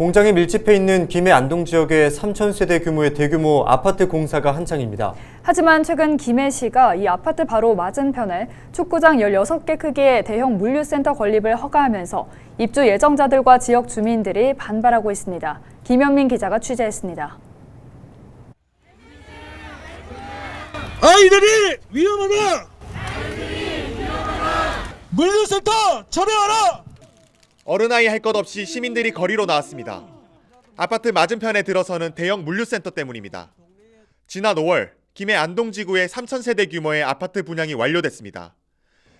공장이 밀집해 있는 김해 안동 지역에 3천 세대 규모의 대규모 아파트 공사가 한창입니다. 하지만 최근 김해시가 이 아파트 바로 맞은편에 축구장 16개 크기의 대형 물류센터 건립을 허가하면서 입주 예정자들과 지역 주민들이 반발하고 있습니다. 김현민 기자가 취재했습니다. 아이들이 위험하다. 물류센터 철회하라. 어른아이 할 것 없이 시민들이 거리로 나왔습니다. 아파트 맞은편에 들어서는 대형 물류센터 때문입니다. 지난 5월 김해 안동지구에 3,000세대 규모의 아파트 분양이 완료됐습니다.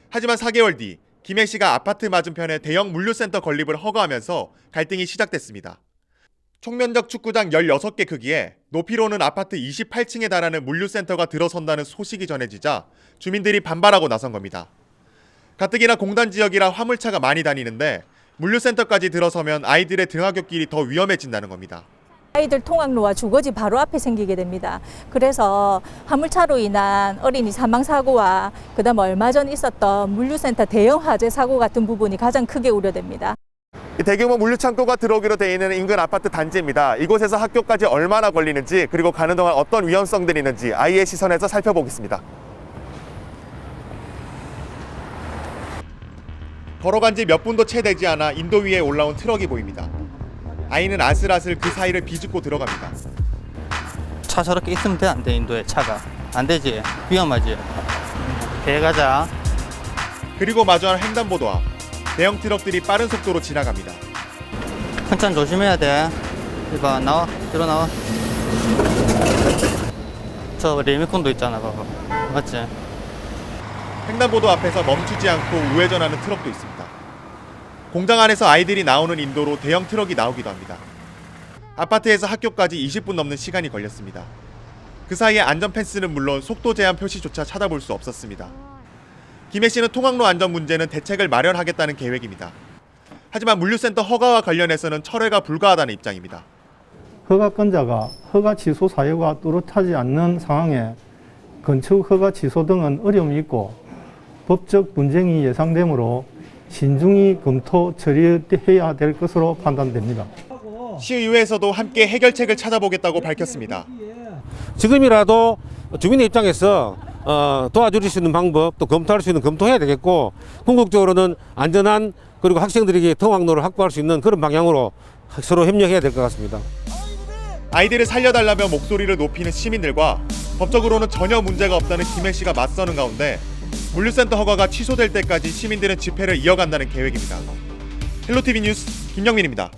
하지만 4개월 뒤 김해시가 아파트 맞은편에 대형 물류센터 건립을 허가하면서 갈등이 시작됐습니다. 총면적 축구장 16개 크기에 높이로는 아파트 28층에 달하는 물류센터가 들어선다는 소식이 전해지자 주민들이 반발하고 나선 겁니다. 가뜩이나 공단 지역이라 화물차가 많이 다니는데 물류센터까지 들어서면 아이들의 등하굣 길이 더 위험해진다는 겁니다. 아이들 통학로와 주거지 바로 앞에 생기게 됩니다. 그래서 화물차로 인한 어린이 사망 사고와 그다음 얼마 전 있었던 물류센터 대형 화재 사고 같은 부분이 가장 크게 우려됩니다. 이 대규모 물류 창고가 들어오기로 돼 있는 인근 아파트 단지입니다. 이곳에서 학교까지 얼마나 걸리는지 그리고 가는 동안 어떤 위험성들이 있는지 아이의 시선에서 살펴보겠습니다. 걸어간 지 몇 분도 채 되지 않아 인도 위에 올라온 트럭이 보입니다. 아이는 아슬아슬 그 사이를 비집고 들어갑니다. 차 저렇게 있으면 돼? 안 돼 인도에? 차가. 안 되지. 위험하지. 배 가자. 그리고 마주한 횡단보도 앞 대형 트럭들이 빠른 속도로 지나갑니다. 한참 조심해야 돼. 이봐 나와. 들어 나와. 저 리모컨도 있잖아 봐봐 맞지 횡단보도 앞에서 멈추지 않고 우회전하는 트럭도 있습니다. 공장 안에서 아이들이 나오는 인도로 대형 트럭이 나오기도 합니다. 아파트에서 학교까지 20분 넘는 시간이 걸렸습니다. 그 사이에 안전 펜스는 물론 속도 제한 표시조차 찾아볼 수 없었습니다. 김해 씨는 통학로 안전 문제는 대책을 마련하겠다는 계획입니다. 하지만 물류센터 허가와 관련해서는 철회가 불가하다는 입장입니다. 허가권자가 허가 취소 사유가 뚜렷하지 않는 상황에 건축 허가 취소 등은 어려움이 있고 법적 분쟁이 예상되므로 신중히 검토 처리해야 될 것으로 판단됩니다. 시의회에서도 함께 해결책을 찾아보겠다고 밝혔습니다. 지금이라도 주민의 입장에서 어, 도와줄 수 있는 방법 또 검토할 수 있는 검토해야 되겠고 궁극적으로는 안전한 그리고 학생들에게 통학로를 확보할 수 있는 그런 방향으로 서로 협력해야 될 것 같습니다. 아이들을 살려달라며 목소리를 높이는 시민들과 법적으로는 전혀 문제가 없다는 김해 씨가 맞서는 가운데 물류센터 허가가 취소될 때까지 시민들은 집회를 이어간다는 계획입니다. 헬로티비 뉴스 김영민입니다.